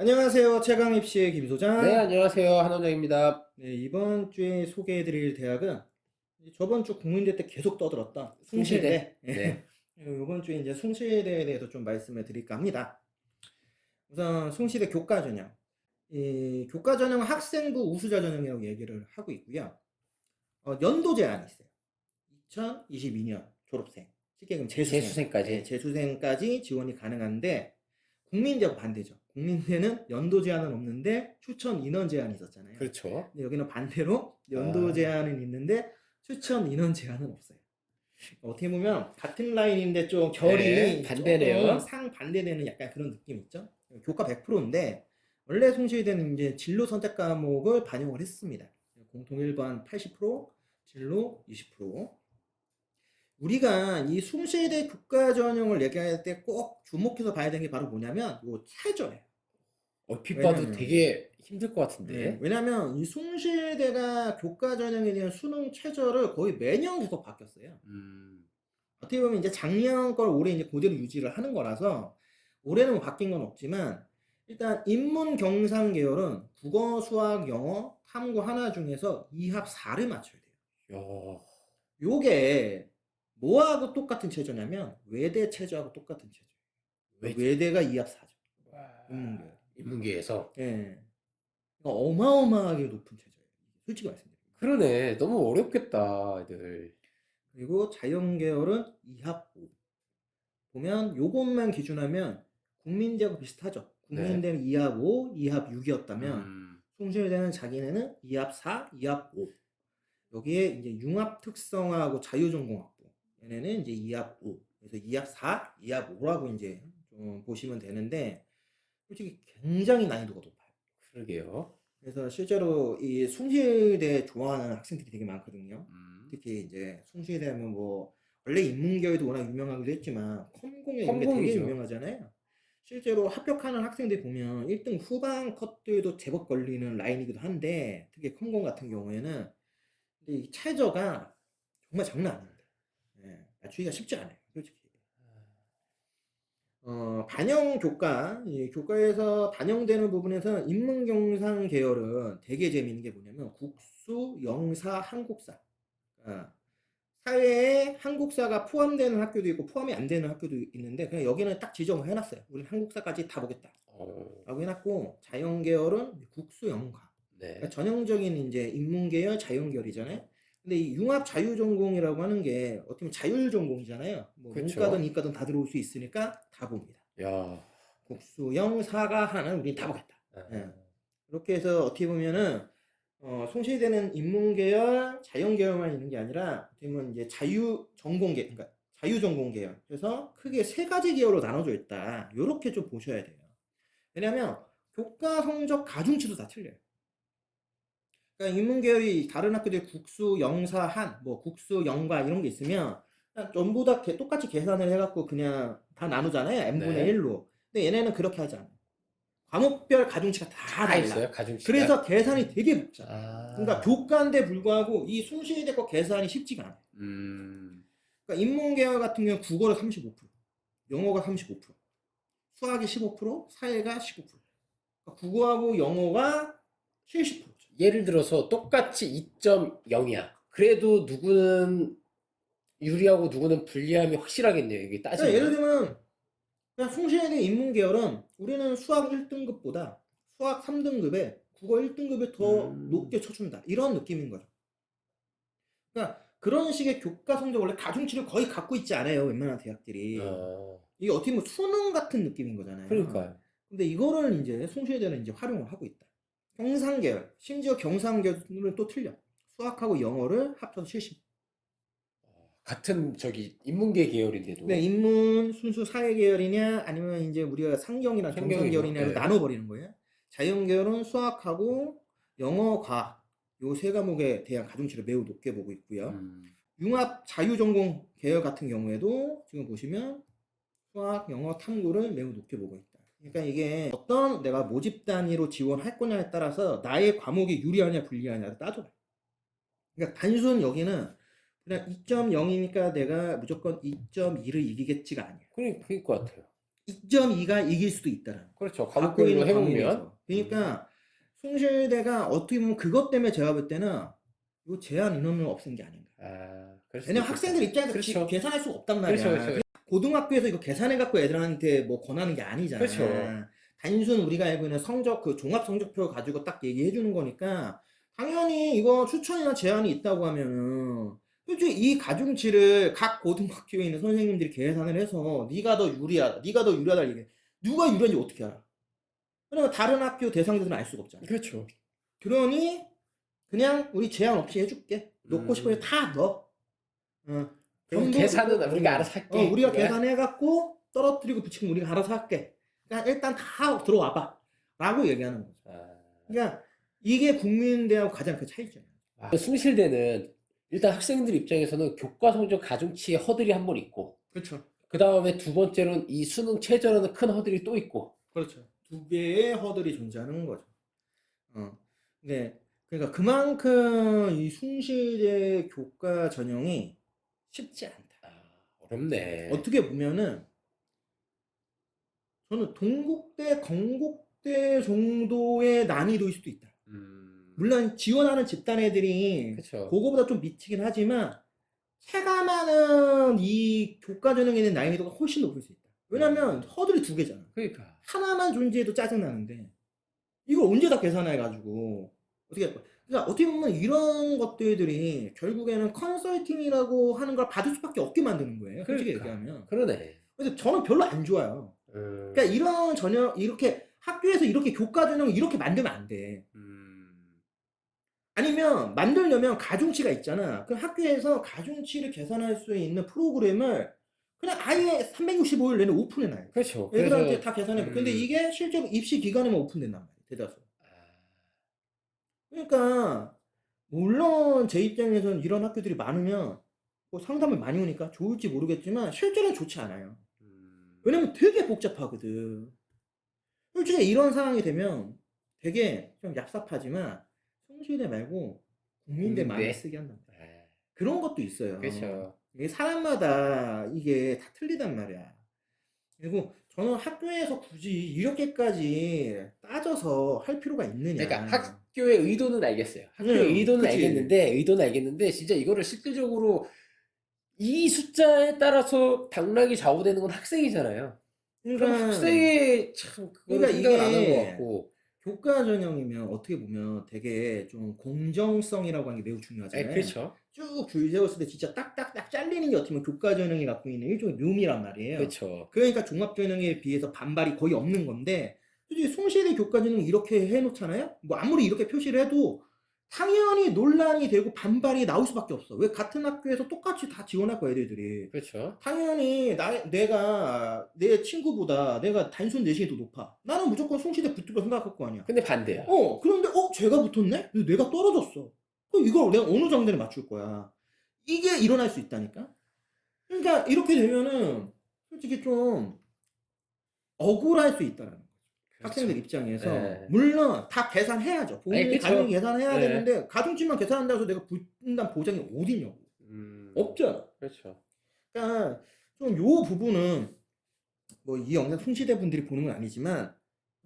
안녕하세요. 최강 입시의 김 소장. 네, 안녕하세요. 한원장입니다. 네, 이번 주에 소개해드릴 대학은 저번 주 국민대 때 계속 떠들었던 숭실대. 네. 이번 주에 이제 숭실대에 대해서 좀 말씀을 드릴까 합니다. 우선 숭실대 교과 전형. 이 교과 전형 학생부 우수자 전형이라고 얘기를 하고 있고요. 어, 연도 제한이 있어요. 2022년 졸업생. 쉽게 그럼 재수생. 재수생까지. 네, 재수생까지 지원이 가능한데 국민대하고 반대죠. 국민대는 연도 제한은 없는데 추천 인원 제한이 있었잖아요. 그렇죠. 근데 여기는 반대로 연도 아. 제한은 있는데 추천 인원 제한은 없어요. 어떻게 보면 같은 라인인데 좀 결이 네, 반대네요. 조금 상반대되는 약간 그런 느낌 있죠. 교과 100%인데 원래 송실대는 이제 진로 선택 과목을 반영을 했습니다. 공통 1번 80%, 진로 20%. 우리가 이 숭실대 교과 전형을 얘기할 때 꼭 주목해서 봐야 되는 게 바로 뭐냐면 요 최저예요. 얼핏 봐도 왜냐면- 되게 힘들 것 같은데. 네, 왜냐면 이 숭실대가 교과 전형에 대한 수능 최저를 거의 매년 계속 바뀌었어요. 음, 어떻게 보면 이제 작년 걸 올해 이제 그대로 유지를 하는 거라서 올해는 뭐 바뀐 건 없지만 일단 인문 경상 계열은 국어, 수학, 영어, 탐구 하나 중에서 2합 4를 맞춰야 돼요. 야, 요게 뭐하고 똑같은 체조냐면 외대 체조하고 똑같은 체조. 왜- 외대가 2합 4죠. 와, 인문계. 인문계에서. 예. 그러니까 어마어마하게 높은 체조예요. 솔직히 말씀드리면. 그러네. 너무 어렵겠다, 애들. 그리고 자연 계열은 2합 5. 보면 요것만 기준하면 국민대하고 비슷하죠. 국민대는 2합 5, 2합 6이었다면 음, 송실대는 자기네는 2합 4, 2합 5. 여기에 이제 융합 특성화하고 자유전공학부. 얘네는 이제 2합 5. 그래서 2합 4, 2합 5라고 이제 좀 보시면 되는데 솔직히 굉장히 난이도가 높아요. 그러게요. 그래서 실제로 이 숭실대 좋아하는 학생들이 되게 많거든요. 음, 특히 이제 숭실대 하면 뭐 원래 인문계열도 워낙 유명하기도 했지만 컴공이 이런 게 되게 컴공이죠. 유명하잖아요. 실제로 합격하는 학생들 보면 1등 후반 컷들도 제법 걸리는 라인이기도 한데 특히 컴공 같은 경우에는 근데 이 최저가 정말 장난. 예, 맞추기가 쉽지 않아요. 솔직히. 어, 반영 교과, 이 교과에서 반영되는 부분에서 인문경상 계열은 되게 재미있는 게 뭐냐면 국수, 영사, 한국사. 아, 사회에 한국사가 포함되는 학교도 있고 포함이 안 되는 학교도 있는데 그냥 여기는 딱 지정을 해놨어요. 우리는 한국사까지 다 보겠다. 어, 라고 해놨고 자연 계열은 국수, 영가. 네. 그러니까 전형적인 이제 인문 계열, 자연 계열이잖아요. 근데 이 융합 자유 전공이라고 하는 게 어떻게 보면 자율 전공이잖아요. 뭐 그쵸. 문과든 이과든 다 들어올 수 있으니까 다 봅니다. 야, 국수, 영 사가 하는 우린 다 보겠다. 아, 예. 그렇게 해서 어떻게 보면은 어, 송실되는 인문계열, 자연계열만 있는 게 아니라 어떻게 보면 이제 자유 전공계, 그러니까 자유 전공계열. 그래서 크게 세 가지 계열로 나눠져 있다. 이렇게 좀 보셔야 돼요. 왜냐하면 교과 성적 가중치도 다 틀려요. 그러니까 인문 계열이 다른 학교들 국수, 영사, 한, 뭐 국수, 영과 이런 게 있으면 전부 다 개- 똑같이 계산을 해갖고 그냥 다 나누잖아요. n분의 네. 1로. 근데 얘네는 그렇게 하지 않아요. 과목별 가중치가 다다 달라. 있어요, 가중치가. 그래서 계산이 되게 복잡해. 아, 그러니까 교과인데 불구하고 이 숭실대 거 계산이 쉽지가 않아요. 음, 그러니까 인문계열 같은 경우는 국어가 35%, 영어가 35%, 수학이 15%, 사회가 15%. 그러니까 국어하고 영어가 70%죠. 예를 들어서 똑같이 2.0이야. 그래도 누구는 유리하고 누구는 불리함이 확실하겠네요. 이게 그러니까 따지면. 예를 들면 그냥 숭실대 인문 계열은 우리는 수학 1등급보다 수학 3등급에 국어 1등급을 더 음. 높게 쳐준다. 이런 느낌인 거죠. 그러니까 그런 식의 교과 성적 원래 가중치를 거의 갖고 있지 않아요. 웬만한 대학들이. 어, 이게 어떻게 보면 수능 같은 느낌인 거잖아요. 그러니까요. 근데 이거를 이제 송실대는 이제 활용을 하고 있다. 경상계열, 심지어 경상계열은 또 틀려. 수학하고 영어를 합쳐서 70. 같은 저기 인문계 계열인데도 네, 인문 순수 사회 계열이냐 아니면 이제 우리가 상경이나 상경이죠. 경상 계열이냐로 네. 나눠 버리는 거예요. 자연 계열은 수학하고 영어, 과학 요 세 과목에 대한 가중치를 매우 높게 보고 있고요. 음, 융합 자유 전공 계열 같은 경우에도 지금 보시면 수학, 영어, 탐구를 매우 높게 보고 있다. 그러니까 이게 어떤 내가 모집 단위로 지원할 거냐에 따라서 나의 과목이 유리하냐 불리하냐를 따져봐요. 그러니까 단순 여기는 그냥 2.0이니까 내가 무조건 2.2를 이기겠지가 아니야. 그럴, 그럴 것 같아요. 2.2가 이길 수도 있다라는 거. 그렇죠. 과목별로 해보면. 그러니까 숭실대가 어떻게 보면 그것 때문에 제가 볼 때는 이 제한 인원을 없앤 게 아닌가. 아, 왜냐면. 학생들 입장에서 그렇죠. 지- 계산할 수가 없단 말이야. 그렇죠, 그렇죠. 고등학교에서 이거 계산해갖고 애들한테 뭐 권하는 게 아니잖아. 그렇죠. 단순 우리가 알고 있는 성적, 그 종합 성적표 가지고 딱 얘기해 주는 거니까, 당연히 이거 추천이나 제한이 있다고 하면은, 솔직히 이 가중치를 각 고등학교에 있는 선생님들이 계산을 해서, 네가 더 유리하다, 네가 더 유리하다, 이게. 누가 유리한지 어떻게 알아? 왜냐면 다른 학교 대상자들은 알 수가 없잖아. 그렇죠. 그러니, 그냥 우리 제한 없이 해줄게. 넣고 음. 싶으면 다 넣어. 어. 그럼 계산은 넣고, 우리가 어. 알아서 할게. 어, 우리가 그거야? 계산해갖고 떨어뜨리고 붙이면 우리가 알아서 할게. 그러니까 일단 다 들어와봐. 라고 얘기하는 거죠. 아, 그러니까 이게 국민대하고 가장 큰 차이죠. 아, 숭실대는 일단 학생들 입장에서는 교과 성적 가중치의 허들이 한 번 있고 그렇죠. 그 다음에 두 번째로는 이 수능 최저라는 큰 허들이 또 있고 그렇죠. 두 개의 허들이 존재하는 거죠. 어. 네. 그러니까 그만큼 이 숭실대 교과 전형이 쉽지 않다. 아, 어렵네. 어떻게 보면은 저는 동국대, 건국대 정도의 난이도일 수도 있다. 음, 물론 지원하는 집단 애들이. 그거보다 좀 미치긴 하지만 체감하는 이 교과 전형에는 난이도가 훨씬 높을 수 있다. 왜냐면 허들이 두 개잖아. 그러니까 하나만 존재해도 짜증나는데 이걸 언제 다 계산해 가지고 어떻게 할 거야? 그러니까 어떻게 보면 이런 것들이 결국에는 컨설팅이라고 하는 걸 받을 수밖에 없게 만드는 거예요. 솔직히 그러니까. 얘기하면. 그러네. 근데 저는 별로 안 좋아요. 음, 그러니까 이런 전형 이렇게 학교에서 이렇게 교과 전형 이렇게 만들면 안 돼. 음, 아니면 만들려면 가중치가 있잖아. 그럼 학교에서 가중치를 계산할 수 있는 프로그램을 그냥 아예 365일 내내 오픈해놔요. 그렇죠. 애들한테 그래서 다 계산해. 음. 근데 이게 실제로 입시 기간에만 오픈된단 말이야. 대다수. 아, 그러니까 물론 제 입장에서는 이런 학교들이 많으면 뭐 상담을 많이 오니까 좋을지 모르겠지만 실제로는 좋지 않아요. 음, 왜냐면 되게 복잡하거든. 솔직히 이런 상황이 되면 되게 좀 얍삽하지만 성실대 말고 국민대 많이? 쓰게 한다. 아, 그런 것도 있어요. 그렇죠. 이게 사람마다 이게 다 틀리단 말이야. 그리고 저는 학교에서 굳이 이렇게까지 따져서 할 필요가 있느냐. 그러니까 학교의 의도는 알겠어요. 학교의 네, 의도는 그치. 알겠는데, 의도는 알겠는데, 진짜 이거를 실질적으로 이 숫자에 따라서 당락이 좌우되는 건 학생이잖아요. 그러니까 학생이 참 그걸 그러니까 생각을 안한것 같고. 교과 전형이면 어떻게 보면 되게 좀 공정성이라고 하는 게 매우 아, 중요하잖아요. 그렇죠. 쭉 줄 세웠을 때 진짜 딱딱딱 잘리는 게 어떻게 보면 교과 전형이 갖고 있는 일종의 묘미란 말이에요. 그렇죠. 그러니까 종합 전형에 비해서 반발이 거의 없는 건데 솔직히 송실의 교과 전형 이렇게 해놓잖아요. 뭐 아무리 이렇게 표시를 해도 당연히 논란이 되고 반발이 나올 수밖에 없어. 왜 같은 학교에서 똑같이 다 지원할 거야 애들이. 그렇죠. 당연히 나, 내가 내 친구보다 내가 단순 내신이 더 높아. 나는 무조건 송실대 붙을 거 생각할 거 아니야. 근데 반대야. 어, 그런데, 어, 쟤가 붙었네? 내가 떨어졌어. 그럼 이걸 내가 어느 장단에 맞출 거야. 이게 일어날 수 있다니까? 그러니까, 이렇게 되면은, 솔직히 좀, 억울할 수 있다는 거죠. 학생들 입장에서. 그렇죠. 네. 물론, 다 계산해야죠. 본인이. 가중 계산해야 네. 되는데, 가중치만 계산한다고 해서 내가 붙는다는 보장이 어디냐고. 음, 없잖아. 그렇죠. 그러니까, 좀 요 부분은, 뭐, 이 영상 송시대 분들이 보는 건 아니지만,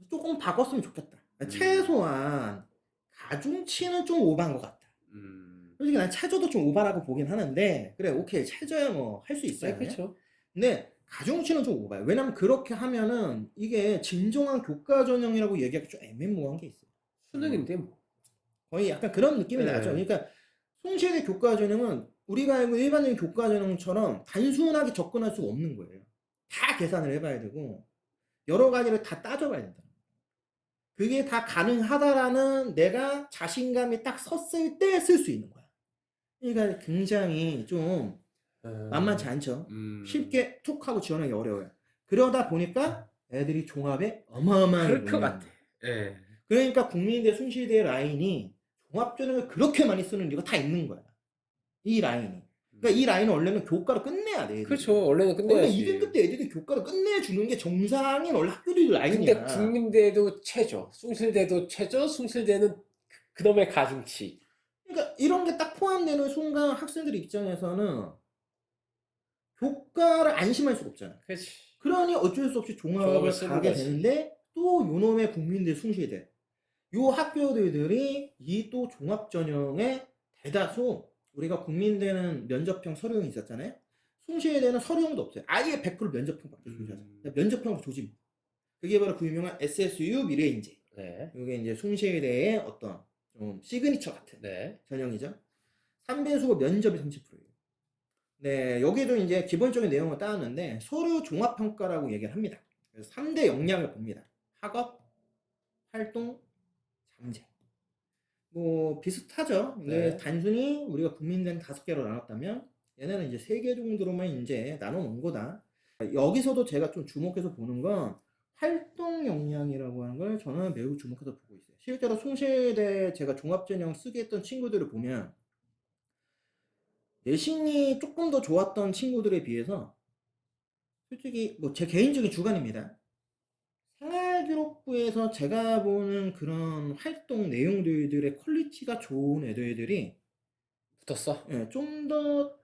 조금 바꿨으면 좋겠다. 음. 최소한 가중치는 좀 오버한 것 같다. 음, 솔직히 난 최저도 좀 오버라고 보긴 하는데 그래 오케이 최저야 뭐 할 수 있어요. 네, 그렇죠. 근데 가중치는 좀 오버요. 왜냐면 그렇게 하면은 이게 진정한 교과 전형이라고 얘기하기 좀 애매모호한 게 있어요. 수능인데 뭐. 거의 약간 그런 느낌이 네. 나죠. 그러니까 송시대 교과 전형은 우리가 알고 일반적인 교과 전형처럼 단순하게 접근할 수가 없는 거예요. 다 계산을 해봐야 되고 여러 가지를 다 따져봐야 된다. 그게 다 가능하다라는 내가 자신감이 딱 섰을 때 쓸 수 있는 거야. 그러니까 굉장히 좀 만만치 않죠. 음, 쉽게 툭 하고 지원하기 어려워요. 그러다 보니까 애들이 종합에 어마어마한 그럴 것 같아. 예. 그러니까 국민대 숭실대 라인이 종합전형을 그렇게 많이 쓰는 이유가 다 있는 거야. 이 라인이. 그러니까 이 라인은 원래는 교과로 끝내야 돼. 애들이. 그렇죠. 원래는 원래 끝내야지. 2등급 때 애들이 교과로 끝내주는 게 정상인 원래 학교들 근데 라인이야. 국민대도 최저, 숭실대도 최저, 숭실대는 그- 그놈의 가중치. 그러니까 이런 게 딱 포함되는 순간 학생들 입장에서는 교과를 안심할 수가 없잖아. 그렇지. 그러니 어쩔 수 없이 종합을 종합을 쓰는 가게 거지. 되는데 또 요놈의 국민들 숭실대 요 학교들이 이 또 종합 전형의 대다수 우리가 국민대는 면접형 서류형이 있었잖아요. 숭실대는 서류형도 없어요. 아예 100% 면접형밖에 음. 조지하잖아요. 면접형 조짐. 그게 바로 그 유명한 SSU 미래인재. 네. 이게 이제 숭실대의 어떤 좀 시그니처 같은 네. 전형이죠. 3배수고 면접이 30%예요. 네, 여기도 이제 기본적인 내용을 따왔는데 서류 종합평가라고 얘기를 합니다. 그래서 3대 역량을 봅니다. 학업, 활동, 잠재. 뭐 비슷하죠. 네. 단순히 우리가 국민된 다섯 개로 나눴다면 얘네는 이제 세 개 정도로만 이제 나눠 놓은 거다. 여기서도 제가 좀 주목해서 보는 건 활동 역량이라고 하는 걸 저는 매우 주목해서 보고 있어요. 실제로 송실대 제가 종합전형 쓰게 했던 친구들을 보면 내신이 조금 더 좋았던 친구들에 비해서 솔직히 뭐 제 개인적인 주관입니다. 생활기록부에서 제가 보는 그런 활동 내용들의 퀄리티가 좋은 애들이 붙었어? 좀더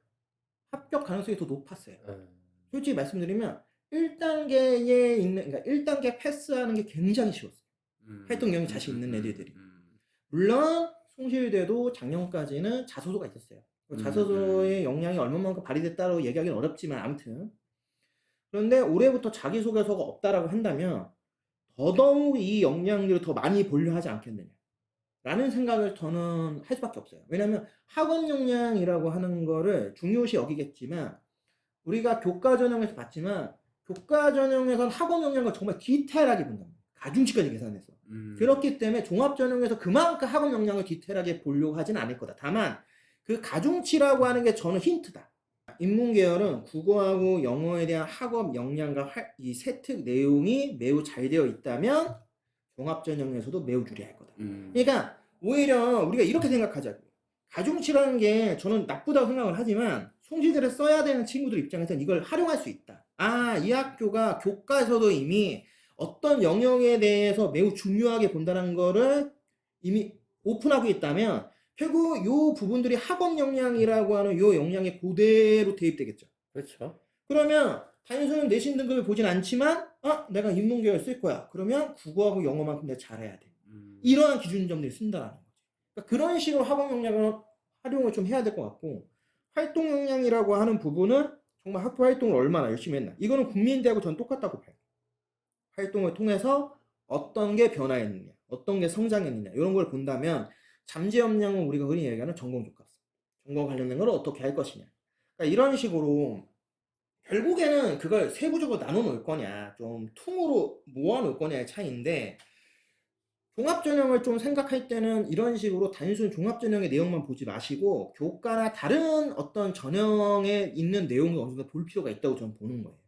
합격 가능성이 더 높았어요. 음. 솔직히 말씀드리면 1단계에 있는 그러니까 1단계 패스하는 게 굉장히 쉬웠어요. 음. 활동 영역 자신 있는 애들이. 음. 물론 송실대도 작년까지는 자소서가 있었어요. 그 음, 자소서의 역량이 얼마만큼 발휘됐다고 얘기하기는 어렵지만 아무튼 그런데 올해부터 자기소개서가 없다라고 한다면 더더욱 이 역량들을 더 많이 보려 하지 않겠느냐 라는 생각을 저는 할 수밖에 없어요. 왜냐하면 학원 역량이라고 하는 거를 중요시 여기겠지만 우리가 교과 전형에서 봤지만 교과 전형에선 학원 역량을 정말 디테일하게 본답니다. 가중치까지 계산해서. 음. 그렇기 때문에 종합 전형에서 그만큼 학업 역량을 디테일하게 보려고 하진 않을 거다. 다만 그 가중치라고 하는 게 저는 힌트다. 인문 계열은 국어하고 영어에 대한 학업 역량과 할- 이 세특 내용이 매우 잘 되어 있다면 종합 전형에서도 매우 유리할 거다. 음. 그러니까 오히려 우리가 이렇게 생각하자고. 가중치라는 게 저는 나쁘다고 생각을 하지만 송지들을 써야 되는 친구들 입장에서는 이걸 활용할 수 있다. 아, 이 학교가 교과에서도 이미 어떤 영역에 대해서 매우 중요하게 본다는 거를 이미 오픈하고 있다면 결국 요 부분들이 학업 역량이라고 하는 요 역량에 그대로 대입되겠죠. 그렇죠. 그러면 단순히 내신 등급을 보진 않지만 아, 내가 인문계열 쓸 거야. 그러면 국어하고 영어만큼 내가 잘해야 돼. 음. 이러한 기준점들이 쓴다라는 거지. 그러니까 그런 식으로 학업 역량을 활용을 좀 해야 될 것 같고 활동 역량이라고 하는 부분은 정말 학교 활동을 얼마나 열심히 했나. 이거는 국민대하고 전 똑같다고 봐요. 활동을 통해서 어떤 게 변화했느냐, 어떤 게 성장했느냐 이런 걸 본다면 잠재 역량은 우리가 흔히 얘기하는 전공 교과서, 전공 관련된 걸 어떻게 할 것이냐. 그러니까 이런 식으로 결국에는 그걸 세부적으로 나눠 놓을 거냐, 좀 퉁으로 모아 놓을 거냐의 차이인데 종합전형을 좀 생각할 때는 이런 식으로 단순 종합전형의 내용만 보지 마시고 교과나 다른 어떤 전형에 있는 내용을 어느 정도 볼 필요가 있다고 저는 보는 거예요.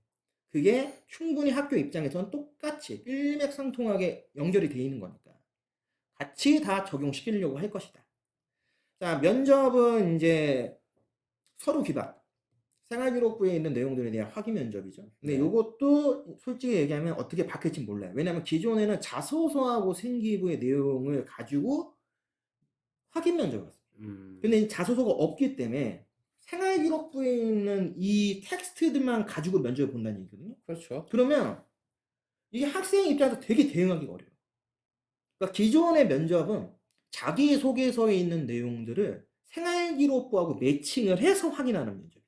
그게 충분히 학교 입장에서는 똑같이 일맥상통하게 연결이 돼 있는 거니까 같이 다 적용시키려고 할 것이다. 자, 면접은 이제 서류 기반 생활기록부에 있는 내용들에 대한 확인 면접이죠. 근데 네. 이것도 솔직히 얘기하면 어떻게 바뀔지 몰라요. 왜냐하면 기존에는 자소서하고 생기부의 내용을 가지고 확인 면접을 했어요. 음. 근데 이 자소서가 없기 때문에 생활기록부에 있는 이 텍스트들만 가지고 면접을 본다는 얘기거든요. 그렇죠. 그러면 이게 학생 입장에서 되게 대응하기가 어려워요. 그러니까 기존의 면접은 자기소개서에 있는 내용들을 생활기록부하고 매칭을 해서 확인하는 면접이에요.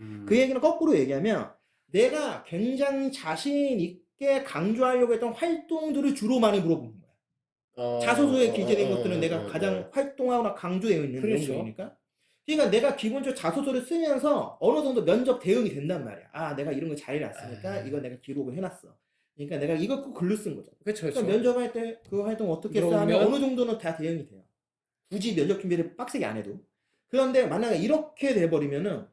음. 그 얘기는 거꾸로 얘기하면 내가 굉장히 자신 있게 강조하려고 했던 활동들을 주로 많이 물어보는 거야. 어, 자소서에 어, 기재된 어, 것들은 어, 내가 어, 가장 어. 활동하거나 강조되어 있는 그렇죠. 내용들이니까. 그러니까 내가 기본적으로 자소서를 쓰면서 어느 정도 면접 대응이 된단 말이야. 아, 내가 이런 거 잘 해놨으니까 아. 이거 내가 기록을 해놨어. 그러니까 내가 이거 꼭 글로 쓴 거죠. 그렇죠. 그러니까. 면접할 때 그 활동 어떻게 써 하면? 어느 정도는 다 대응이 돼요. 굳이 면접 준비를 빡세게 안 해도. 그런데 만약에 이렇게 돼버리면은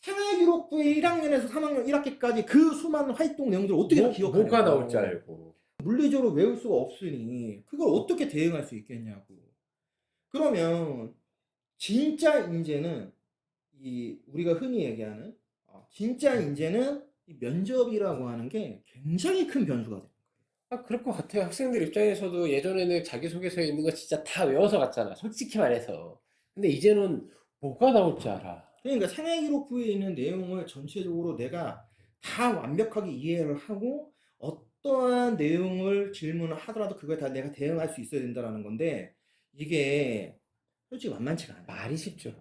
생활기록부의 1학년에서 3학년 1학기까지 그 수많은 활동 내용들을 어떻게 다 뭐, 기억하냐고. 뭐가 나올 줄 알고. 물리적으로 외울 수가 없으니 그걸 어떻게 대응할 수 있겠냐고. 그러면 진짜 인재는 이 우리가 흔히 얘기하는 어, 진짜 인재는 이 면접이라고 하는 게 굉장히 큰 변수가 돼요. 아, 그럴 것 같아요. 학생들 입장에서도 예전에는 자기소개서에 있는 거 진짜 다 외워서 갔잖아. 솔직히 말해서. 근데 이제는 뭐가 나올 줄 알아. 그러니까 생활기록부에 있는 내용을 전체적으로 내가 다 완벽하게 이해를 하고 어떠한 내용을 질문을 하더라도 그거에 다 내가 대응할 수 있어야 된다라는 건데 이게 솔직히 만만치가 않아요. 말이 쉽죠.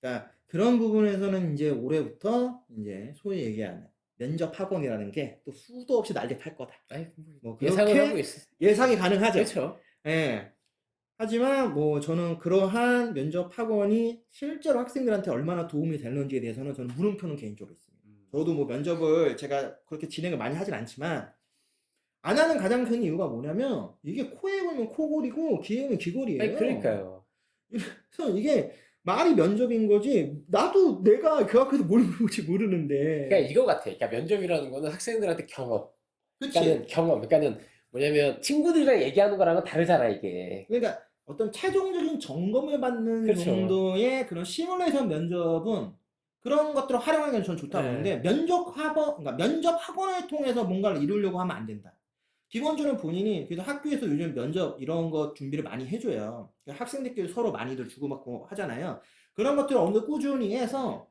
그러니까 그런 부분에서는 이제 올해부터 이제 소위 얘기하는 면접 학원이라는 게 또 수도 없이 난리 팔 거다. 아이, 뭐 예상을 그렇게 하고 있어. 예상이 가능하죠. 그렇죠. 예. 하지만 뭐 저는 그러한 면접 학원이 실제로 학생들한테 얼마나 도움이 되는지에 대해서는 저는 물음표는 개인적으로 있습니다. 저도 뭐 면접을 제가 그렇게 진행을 많이 하진 않지만 안 하는 가장 큰 이유가 뭐냐면 이게 코에 보면 코골이고 귀에 보면 귀골이에요. 아니, 그러니까요. 그래서 이게 말이 면접인 거지 나도 내가 그 앞에서 뭘 물어볼지 모르는데 그러니까 이거 같아. 그러니까 면접이라는 거는 학생들한테 경험. 그치? 그러니까는 경험. 그러니까는 뭐냐면 친구들이랑 얘기하는 거랑은 다르잖아 이게. 그러니까 어떤 최종적인 점검을 받는 그렇죠. 정도의 그런 시뮬레이션 면접은 그런 것들을 활용하는 게전 좋다고 네. 보는데 면접 학원, 그러니까 면접 학원을 통해서 뭔가를 이루려고 하면 안 된다. 기본적으로 본인이 그래도 학교에서 요즘 면접 이런 거 준비를 많이 해줘요. 그러니까 학생들끼리 서로 많이들 주고받고 하잖아요. 그런 것들을 어느 정도 꾸준히 해서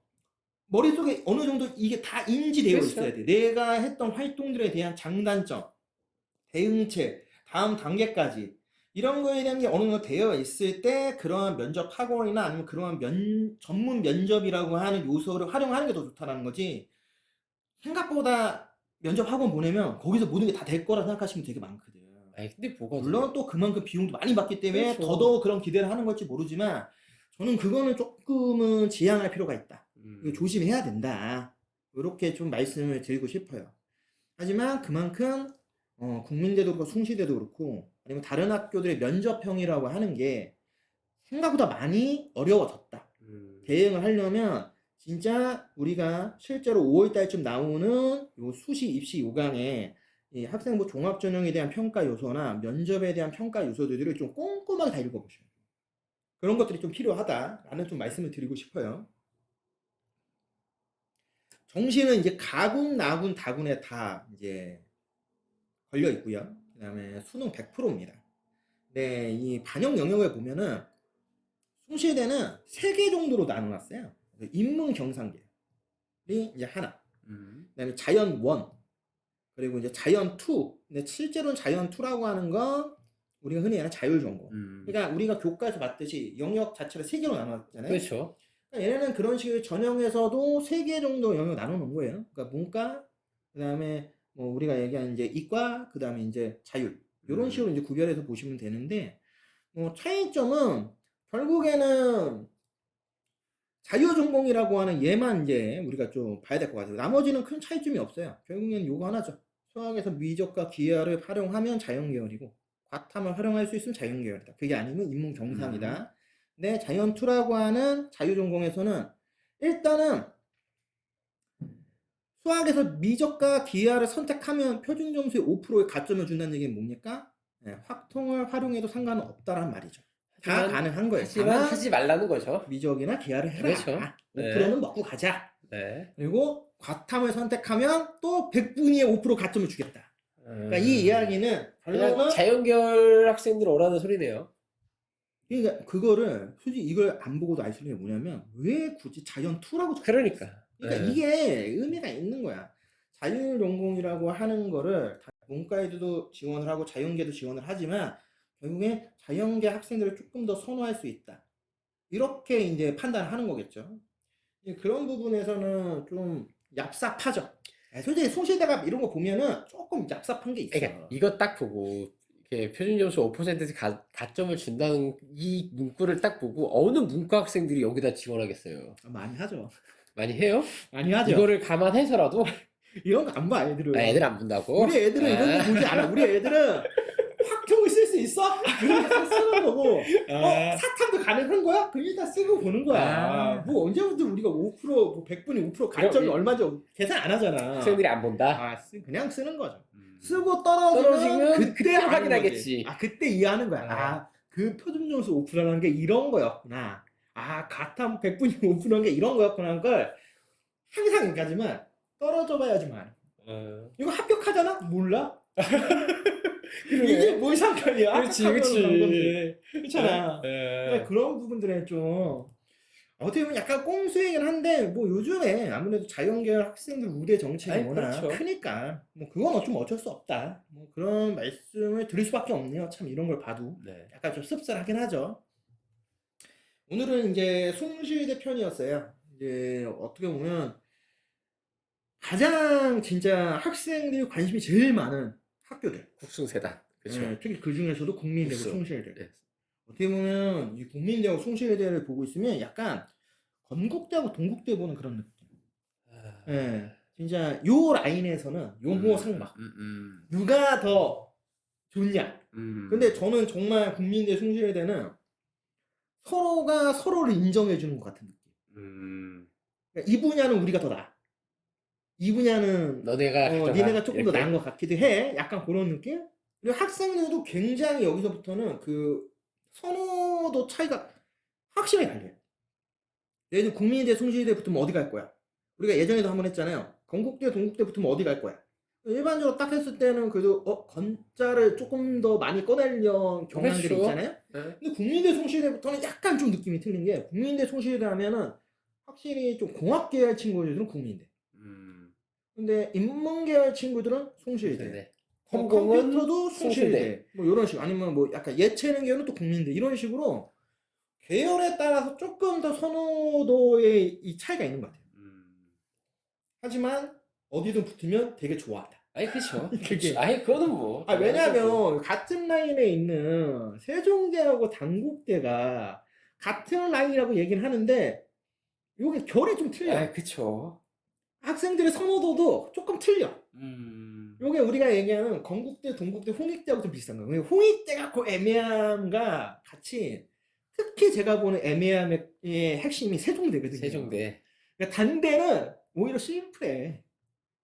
머릿속에 어느 정도 이게 다 인지되어 그렇죠. 있어야 돼. 내가 했던 활동들에 대한 장단점, 대응책, 다음 단계까지 이런 거에 대한 게 어느 정도 되어 있을 때 그러한 면접 학원이나 아니면 그러한 면, 전문 면접이라고 하는 요소를 활용하는 게 더 좋다는 거지. 생각보다 면접 학원 보내면 거기서 모든 게 다 될 거라 생각하시면 되게 많거든. 아니 근데 뭐가 물론 또 그만큼 비용도 많이 받기 때문에 그렇죠. 더더욱 그런 기대를 하는 걸지 모르지만 저는 그거는 조금은 지양할 필요가 있다. 음. 이거 조심해야 된다. 이렇게 좀 말씀을 드리고 싶어요. 하지만 그만큼 어, 국민대도 그렇고 숭시대도 그렇고 아니면 다른 학교들의 면접형이라고 하는 게 생각보다 많이 어려워졌다. 음. 대응을 하려면 진짜 우리가 실제로 5월 달쯤 나오는 요 수시 입시 요강에 이 학생부 종합 전형에 대한 평가 요소나 면접에 대한 평가 요소들을 좀 꼼꼼하게 다 읽어보셔야 돼요. 그런 것들이 좀 필요하다라는 좀 말씀을 드리고 싶어요. 정시는 이제 가군, 나군, 다군에 다 이제 걸려 있고요. 그 다음에 수능 100%입니다. 네, 이 반영 영역을 보면은 숭실대는 세개 정도로 나눠놨어요. 인문 경상계이 이제 하나. 음. 그다음에 자연 원 그리고 이제 자연 투. 근데 실제로는 자연 투라고 하는 건 우리가 흔히 얘기하는 자율 전공. 음. 그러니까 우리가 교과에서 봤듯이 영역 자체를 세 개로 나눴잖아요. 그렇죠. 그러니까 얘네는 그런 식의 전형에서도 세 개 정도 영역 나눠 놓은 거예요. 그러니까 문과, 그다음에 뭐 우리가 얘기하는 이제 이과, 그다음에 이제 자율. 이런 음. 식으로 이제 구별해서 보시면 되는데 뭐 차이점은 결국에는 자유 전공이라고 하는 얘만 이제 우리가 좀 봐야 될 것 같아요. 나머지는 큰 차이점이 없어요. 결국에는 요거 하나죠. 수학에서 미적과 기하를 활용하면 자연 계열이고 과탐을 활용할 수 있으면 자연 계열이다. 그게 아니면 인문 경상이다. 근데 자연 투라고 하는 자유 전공에서는 일단은 수학에서 미적과 기하를 선택하면 표준 점수의 5%의 가점을 준다는 얘기는 뭡니까? 네, 확통을 활용해도 상관은 없다란 말이죠. 다 하지만- 가능한 거예요. 하지만 다만 하지 말라는 거죠. 미적이나 기하를 해라. 그렇죠. 네. 5%는 먹고 가자. 네. 그리고 과탐을 선택하면 또 100분위의 5% 가점을 주겠다. 그러니까 이 이야기는 그냥 결국은 자연계열 학생들 오라는 소리네요. 그러니까 그거를 솔직히 이걸 안 보고도 알 수 있는 게 뭐냐면 왜 굳이 자연 투라고 적- 그러니까. 그러니까 네. 이게 의미가 있는 거야. 자율 전공이라고 하는 거를 다 문과에도 지원을 하고 자연계도 지원을 하지만 결국에 자연계 학생들을 조금 더 선호할 수 있다. 이렇게 이제 판단을 하는 거겠죠. 그런 부분에서는 좀 얍삽하죠. 아, 솔직히 송실대가 이런 거 보면은 조금 얍삽한 게 있어. 그러니까 이거 딱 보고 이렇게 표준 점수 5%에서 가, 가점을 준다는 이 문구를 딱 보고 어느 문과 학생들이 여기다 지원하겠어요. 많이 하죠. 많이 해요? 많이 하죠. 이거를 감안해서라도 이런 거 안 봐, 애들은. 아, 애들 안 본다고. 우리 애들은 이런 거 보지 않아. 우리 애들은 있어? 그래서 쓰는 거고. 어, 사탐도 가능한 거야? 그럼 일단 쓰고 보는 거야. 아. 뭐 언제부터 우리가 5%, 뭐 100분이 5% 가점이 그럼 이- 얼마죠? 계산 안 하잖아. 학생들이 안 본다. 아, 쓰- 그냥 쓰는 거죠. 음. 쓰고 떨어지면, 떨어지면 그때 그때 아는 확인하겠지. 거지. 아, 그때 이해하는 거야. 아. 아, 그 표준 점수 5%라는 게 이런 거였구나. 아, 가탐 100분이 5%란 게 이런 거였구나 하는 걸 항상 여기까지만 떨어져 봐야지만. 어. 이거 합격하잖아? 몰라? 이게 뭘 상관이야? 그렇지, 그렇지. 건데. 그렇잖아. 네. 그러니까 그런 부분들에 좀 어떻게 보면 약간 꼼수이긴 한데 뭐 요즘에 아무래도 자연계열 학생들 우대 정책이 아이, 워낙 그렇죠. 크니까 뭐 그건 어쩌면 어쩔 수 없다. 뭐 그런 말씀을 드릴 수밖에 없네요. 참 이런 걸 봐도 네. 약간 좀 씁쓸하긴 하죠. 오늘은 이제 송실대 편이었어요. 이제 어떻게 보면 가장 진짜 학생들이 관심이 제일 많은 학교들. 국승세단. 그렇죠. 예, 특히 그 중에서도 국민대고 국수. 송실대. 네. 어떻게 보면 이 국민대하고 송실대를 보고 있으면 약간 건국대하고 동국대 보는 그런 느낌. 아, 예, 진짜 요 라인에서는 용호 음, 상막 음, 음, 누가 더 좋냐. 음. 근데 저는 정말 국민대 송실대는 서로가 서로를 인정해 주는 것 같은 느낌. 음, 그러니까 이 분야는 우리가 더 나아. 이 분야는 너네가 어, 가져가. 니네가 조금 더 이렇게? 나은 것 같기도 해. 약간 그런 느낌? 그리고 학생들도 굉장히 여기서부터는 그 선호도 차이가 확실히 갈려요. 예를 들어 국민대, 송실대 붙으면 어디 갈 거야? 우리가 예전에도 한번 했잖아요. 건국대, 동국대 붙으면 어디 갈 거야? 일반적으로 딱 했을 때는 그래도 어, 건자를 조금 더 많이 꺼내려는 경향들이 그렇죠. 있잖아요. 네. 근데 국민대, 송실대부터는 약간 좀 느낌이 틀린 게 국민대, 송실대 하면은 확실히 좀 공학 계열 친구들은 국민대. 음, 근데 인문 계열 친구들은 송실대. 네. 어, 컴공은 컴퓨터도 송실대. 송실대. 뭐 이런 식 아니면 뭐 약간 예체능 계열은 또 국민대 이런 식으로 계열에 따라서 조금 더 선호도의 이 차이가 있는 것 같아요. 음. 하지만 어디든 붙으면 되게 좋아한다. 아니 그렇죠. 그게- 아니 그거는 뭐. 아 왜냐하면 같은 라인에 있는 세종대하고 단국대가 같은 라인이라고 얘기는 하는데 요게 결이 좀 틀려. 아 그렇죠. 학생들의 선호도도 조금 틀려. 음. 요게 우리가 얘기하는 건국대, 동국대, 홍익대하고 좀 비슷한 거예요. 홍익대가 그 애매함과 같이 특히 제가 보는 애매함의 핵심이 세종대거든요. 세종대. 그러니까 단대는 오히려 심플해.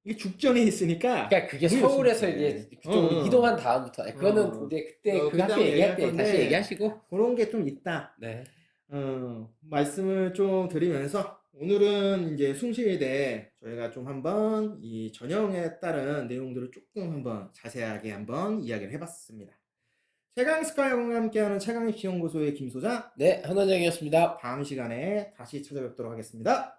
이게 죽전에 있으니까 그러니까 그게 서울에서. 이제 그쪽으로 어, 어. 이동한 다음부터 그거는 어. 이제 그때 어, 그 학교 얘기할 때 얘기할 다시 건데. 얘기하시고. 그런 게 좀 있다. 네. 어, 말씀을 좀 드리면서 오늘은 이제 숭실대 저희가 좀 한번 이 전형에 따른 내용들을 조금 한번 자세하게 한번 이야기를 해봤습니다. 최강 스카이와 함께하는 최강 입시 연구소의 김 소장 네, 한원장이었습니다. 다음 시간에 다시 찾아뵙도록 하겠습니다.